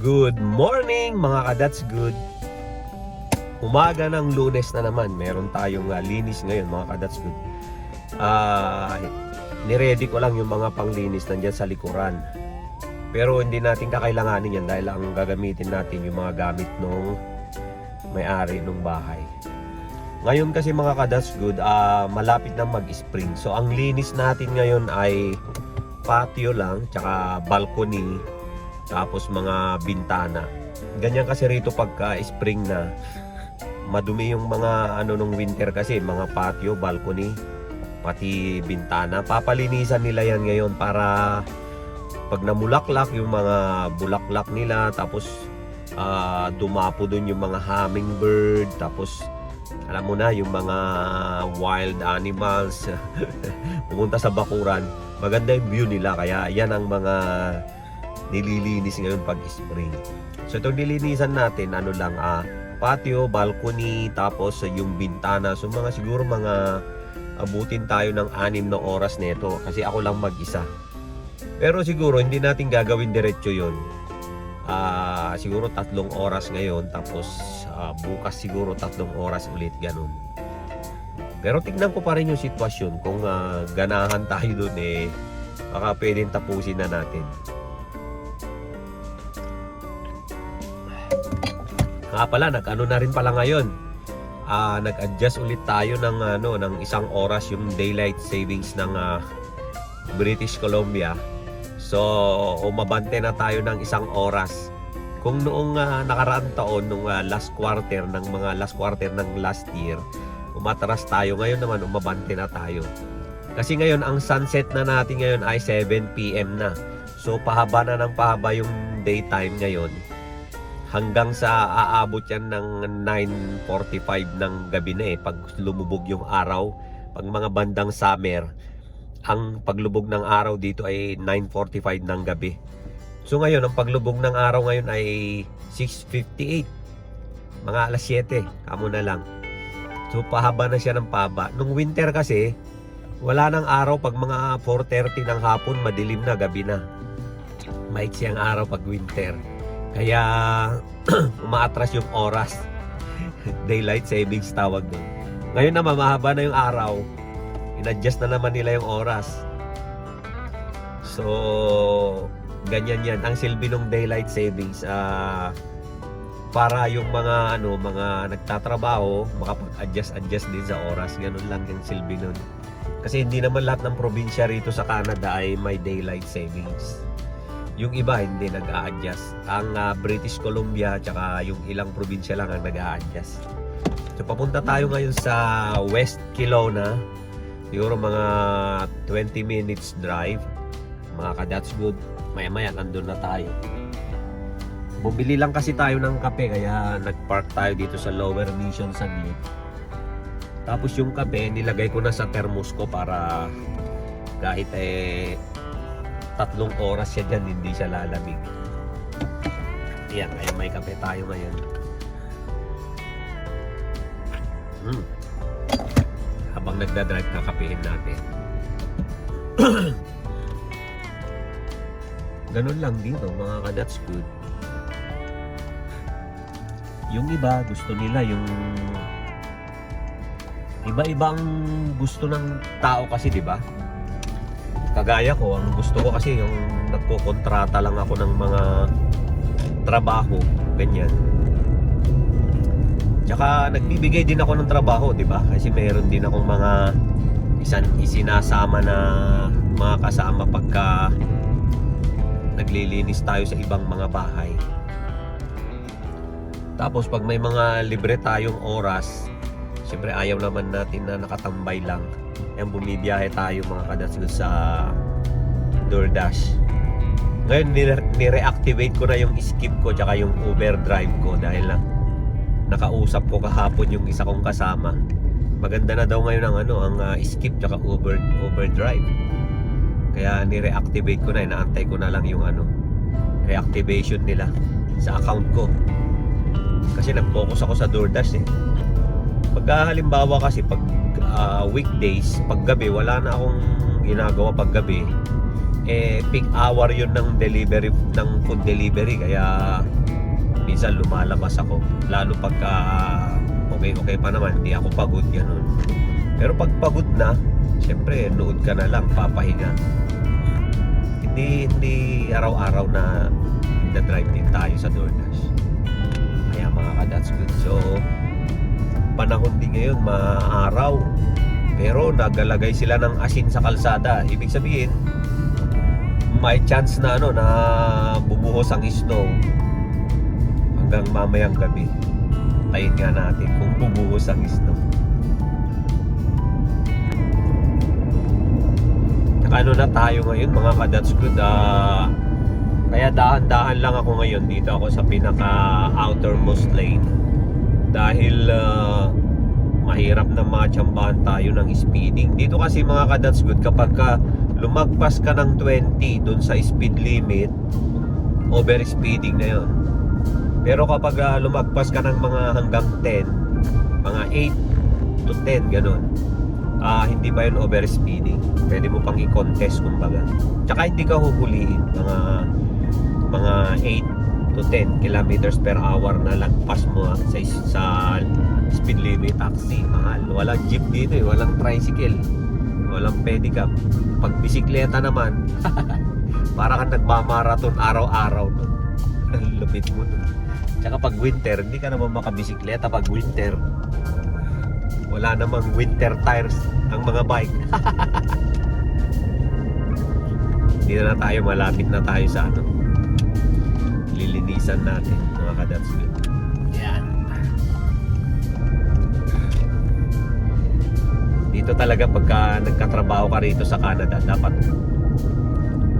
Good morning mga ka-That's Good. Umaga ng lunes na naman. Meron tayong uh, linis ngayon mga ka-That's Good. Ah, niready ko lang yung mga panglinis nandyan sa likuran. Pero hindi natin kakailanganin yan dahil ang gagamitin natin yung mga gamit nung may-ari ng bahay. Ngayon kasi mga ka-That's Good, ah, malapit na mag-spring. So ang linis natin ngayon ay patio lang, tsaka balcony, tapos mga bintana. Ganyan kasi rito pagka spring na, madumi yung mga ano nung winter kasi, mga patio, balcony, pati bintana. Papalinisan nila yan ngayon para pag namulaklak yung mga bulaklak nila, tapos ah, dumapo dun yung mga hummingbird, tapos alam mo na yung mga wild animals pumunta sa bakuran maganda yung view nila kaya yan ang mga nililinis ngayon pag spring so itong nilinisan natin ano lang ah, patio, balcony tapos ah, yung bintana so mga siguro mga abutin tayo ng anim na oras nito kasi ako lang mag-isa pero siguro hindi natin gagawin diretso yon Ah, siguro tatlong oras ngayon tapos ah, bukas siguro tatlong oras ulit ganun. Pero tignan ko pa rin yung sitwasyon kung ah, ganahan tayo dun eh baka pwedeng tapusin na natin. Nga pala, nag-ano na rin pala ngayon. Ah, nag-adjust ulit tayo ng ano ng isang oras yung daylight savings ng ah, British Columbia. So, umabante na tayo ng isang oras. Kung noong ah, nakaraang taon, nung ah, last quarter ng mga last quarter ng last year, umatras tayo. Ngayon naman, umabante na tayo. Kasi ngayon, ang sunset na natin ngayon ay 7 p.m. na. So, pahaba na ng pahaba yung daytime ngayon. Hanggang sa aabot yan ng 9.45 ng gabi na eh. Pag lumubog yung araw, pag mga bandang summer, ang paglubog ng araw dito ay 9.45 ng gabi. So ngayon, ang paglubog ng araw ngayon ay 6.58. Mga alas 7, kamo na lang. So pahaba na siya ng pahaba. Nung winter kasi, wala nang araw pag mga 4.30 ng hapon, madilim na, gabi na. Maiksi ang araw pag winter. Kaya umaatras yung oras. Daylight savings tawag doon. Ngayon naman, mahaba na yung araw in-adjust na naman nila yung oras. So, ganyan yan. Ang silbi ng daylight savings, ah, para yung mga ano, mga nagtatrabaho, makapag-adjust-adjust din sa oras. Ganun lang yung silbi nun. Kasi hindi naman lahat ng probinsya rito sa Canada ay may daylight savings. Yung iba hindi nag-a-adjust. Ang ah, British Columbia tsaka yung ilang probinsya lang ang nag-a-adjust. So papunta tayo ngayon sa West Kelowna siguro mga 20 minutes drive mga ka that's good maya maya nandun na tayo bumili lang kasi tayo ng kape kaya nagpark tayo dito sa lower mission sa gate tapos yung kape nilagay ko na sa thermos ko para kahit eh tatlong oras siya dyan hindi siya lalamig yan kaya may kape tayo ngayon hmm habang nagdadrive kakapihin natin. Ganun lang dito mga ka that's good. Yung iba gusto nila yung iba-iba ang gusto ng tao kasi 'di ba? Kagaya ko, ang gusto ko kasi yung nagkokontrata lang ako ng mga trabaho, ganyan. Tsaka nagbibigay din ako ng trabaho, 'di ba? Kasi meron din akong mga isan isinasama na mga kasama pagka naglilinis tayo sa ibang mga bahay. Tapos pag may mga libre tayong oras, siyempre ayaw naman natin na nakatambay lang. Yan bumibiyahe tayo mga kadatsud sa DoorDash. Ngayon nire- ni-reactivate ko na yung skip ko tsaka yung Uber drive ko dahil na nakausap ko kahapon yung isa kong kasama. Maganda na daw ngayon ang ano, ang ah, skip tsaka Uber Uber drive. Kaya ni-reactivate ko na, inaantay ko na lang yung ano, reactivation nila sa account ko. Kasi nag-focus ako sa DoorDash eh. Pagka halimbawa kasi pag ah, weekdays, pag gabi, wala na akong ginagawa pag gabi. eh peak hour yun ng delivery ng food delivery. Kaya minsan lumalabas ako. Lalo pagka okay okay pa naman hindi ako pagod ganun. Pero pag pagod na syempre nood ka na lang papahinga. Hindi hindi araw-araw na nagda-drive din tayo sa DoorDash. Kaya mga ka that's good. So panahon din ngayon maaraw. Pero nagalagay sila ng asin sa kalsada. Ibig sabihin may chance na ano na bumuhos ang snow hanggang mamayang gabi. Tayin nga natin kung bubuhos ang snow ano na tayo ngayon mga kadats good ah, kaya dahan-dahan lang ako ngayon dito ako sa pinaka outermost lane dahil ah, mahirap na matsambahan tayo ng speeding. Dito kasi mga kadats good kapag ka lumagpas ka ng 20 dun sa speed limit over speeding na yon pero kapag ah, lumagpas ka ng mga hanggang 10 mga 8 to 10 ganun ah hindi pa yun over speeding? Pwede mo pang i-contest kumbaga. Tsaka hindi ka huhulihin mga mga 8 to 10 kilometers per hour na lagpas mo sa, sa speed limit taxi mahal. Walang jeep dito eh. Walang tricycle. Walang pedicab. Pag bisikleta naman para kang nagmamarathon araw-araw Ang lupit mo nun tsaka pag winter hindi ka naman makabisikleta pag winter. Wala namang winter tires ang mga bike. Hindi na tayo malapit na tayo sa ano lilinisan natin mga kadats yan. Dito talaga pagka nagkatrabaho ka rito sa Canada dapat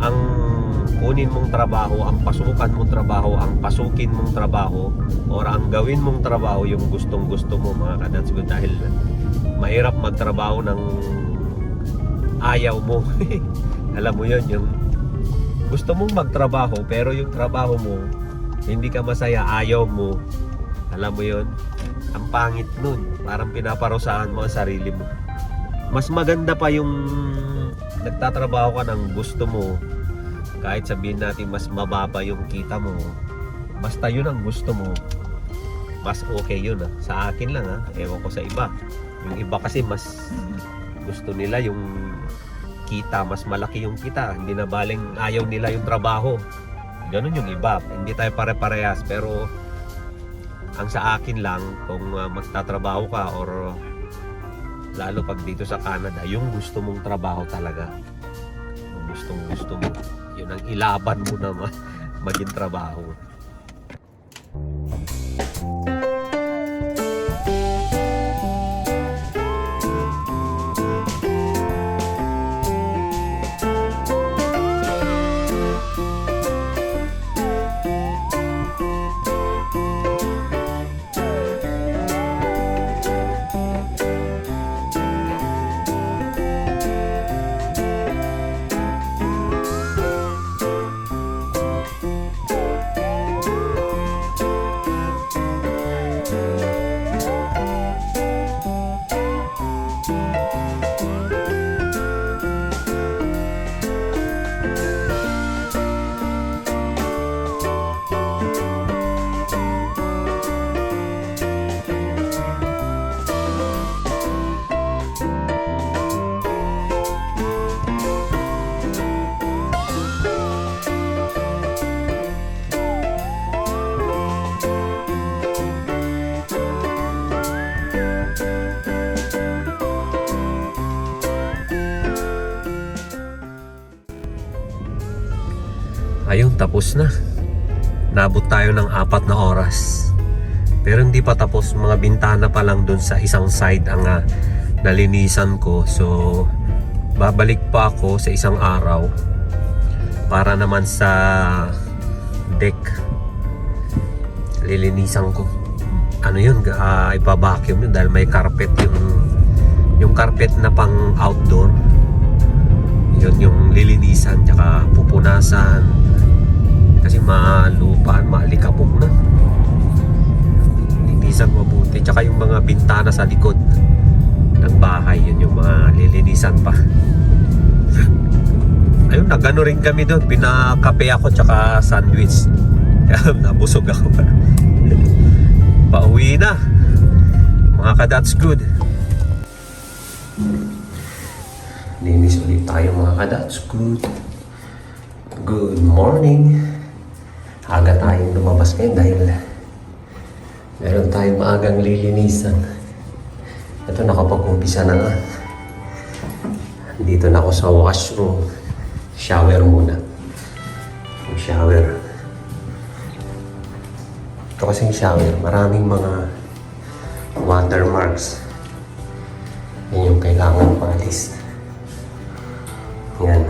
ang kunin mong trabaho, ang pasukan mong trabaho, ang pasukin mong trabaho or ang gawin mong trabaho yung gustong gusto mo mga kadats good dahil mahirap magtrabaho ng ayaw mo. Alam mo yun yung gusto mong magtrabaho pero yung trabaho mo hindi ka masaya, ayaw mo. Alam mo yun? Ang pangit nun. Parang pinaparusahan mo ang sarili mo. Mas maganda pa yung nagtatrabaho ka ng gusto mo. Kahit sabihin natin mas mababa yung kita mo basta yun ang gusto mo mas okay yun ah. sa akin lang ah. Ewan ko sa iba. Yung iba kasi mas gusto nila yung kita mas malaki yung kita. Hindi na baling ayaw nila yung trabaho. Ganun yung iba. Hindi tayo pare-parehas pero ang sa akin lang kung uh, magtatrabaho ka or lalo pag dito sa Canada yung gusto mong trabaho talaga. Yung gustong gusto mo. Yun ang ilaban mo na ma- maging trabaho Ayun, tapos na. Nabot tayo ng apat na oras. Pero hindi pa tapos, mga bintana pa lang dun sa isang side ang ah, nalinisan ko. So, babalik pa ako sa isang araw para naman sa deck. Lilinisan ko. Ano yun, uh, ipa-vacuum yun dahil may carpet yung yung carpet na pang outdoor yun yung lilinisan tsaka pupunasan kasi malupaan, maalikabok na linisan mabuti tsaka yung mga bintana sa likod ng bahay yun yung mga lilinisan pa ayun, nagano rin kami doon. Pinakape ako tsaka sandwich. Nabusog ako. Pauwi na. Mga ka, that's good. Linis ulit tayo mga ka, that's good. Good morning. Aga tayong lumabas ngayon dahil meron tayong maagang lilinisan. Ito nakapag-umpisa na nga. Dito na ako sa washroom. Shower muna. Shower. Ito kasing shower, maraming mga watermarks. Yan yung kailangan palis. Yan.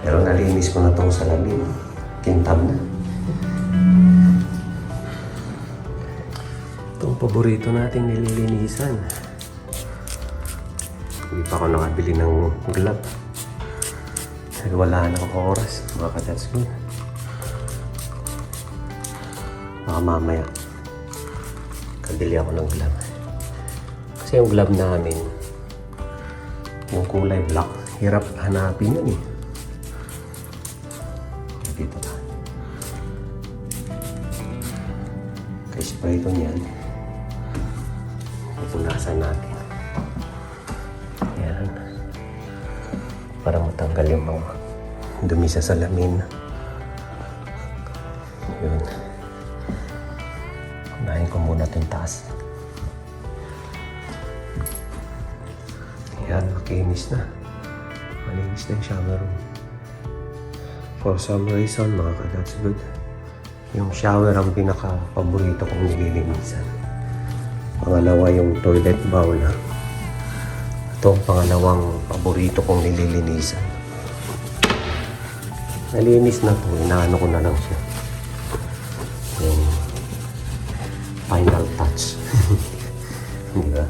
Pero nalinis ko na itong salamin. Kintab na. Itong paborito nating nililinisan. Hindi pa ako nakabili ng glove. Dahil wala na akong oras. Mga ka-that's good. Baka mamaya. Kabili ako ng glove. Kasi yung glove namin, yung kulay black, hirap hanapin yun eh. Spray niyan. Pupunasan natin. Yan. Para matanggal yung mga dumi sa salamin. Yun. Unahin ko muna itong taas. Yan, makinis na. Malinis na yung shower room. For some reason, mga ka, that's good. Yung shower ang pinaka-paborito kong nililinisan. Pangalawa yung toilet bowl. Ito ang pangalawang paborito kong nililinisan. Nalinis na to, inaano ko na lang siya. Yung final touch. Di ba?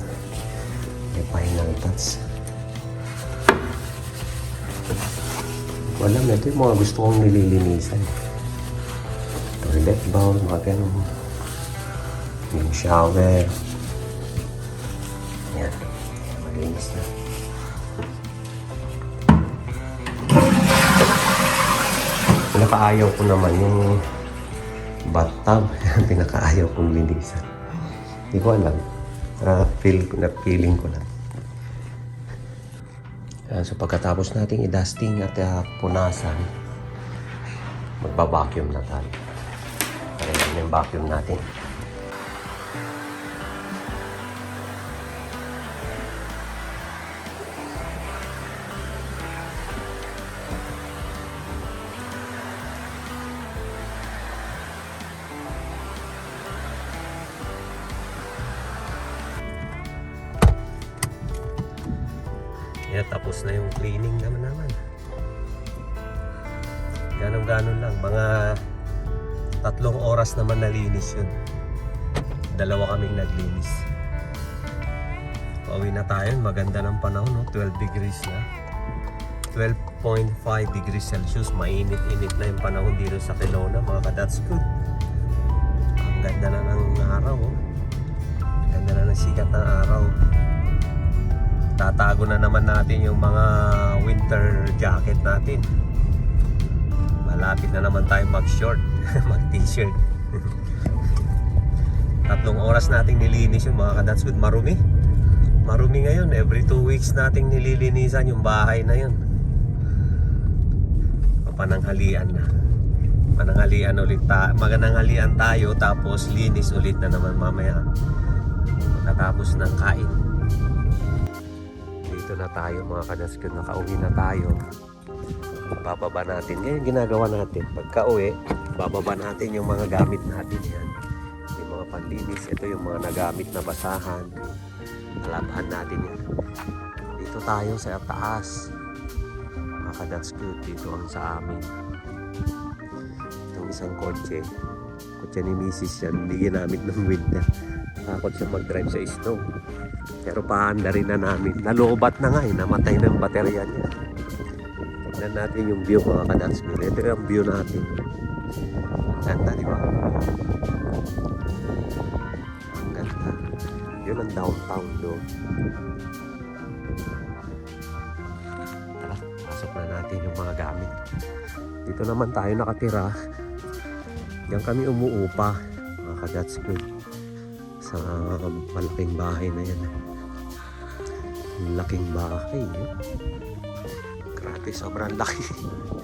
May final touch. Wala, ito yung mga gusto kong nililinisan. Bowl, mga ganun. Yung shower. Yan. Malinis na. Pinakaayaw ko naman yung bathtub. Pinakaayaw kong linisan. Hindi ko alam. Na feel na feeling ko lang. Yan, so pagkatapos nating i-dusting at uh, punasan, magba-vacuum na tayo. Yun yung vacuum natin. Yeah, tapos na yung cleaning naman naman. Ganon-ganon lang. Mga tatlong oras naman nalinis yun. Dalawa kaming naglinis. Pauwi na tayo. Maganda ng panahon, no? 12 degrees na. 12.5 degrees Celsius. Mainit-init na yung panahon dito sa Kelowna. Mga ka, that's good. Ang ganda na ng araw, oh. Ang ganda na ng sikat ng araw tatago na naman natin yung mga winter jacket natin malapit na naman tayo mag short mag t-shirt tatlong oras nating nilinis yung mga kadats with marumi. Marumi ngayon. Every two weeks nating nililinisan yung bahay na yun. Pananghalian na. Pananghalian ulit ta magananghalian tayo tapos linis ulit na naman mamaya. Pagkatapos ng kain. Dito na tayo mga kadaskad nakauwi na tayo. Bababa natin. Ngayon ginagawa natin. Pagka uwi bababa natin yung mga gamit natin yan yung mga panlinis ito yung mga nagamit na basahan alabhan natin yan dito tayo sa taas mga kadaskad dito ang sa amin itong isang kotse kotse ni misis yan hindi ginamit ng winter takot siya mag-drive sa snow pero paanda rin na namin. Nalobat na nga eh. Namatay na yung baterya niya. Tignan natin yung view mga kadats. Ito yung view natin. Ang downtown doon. Tara, pasok na natin yung mga Dito naman tayo nakatira. Diyan kami umuupa, mga ka-Dutch School. Sa malaking bahay na yan. Laking bahay. eh. Grabe, sobrang laki.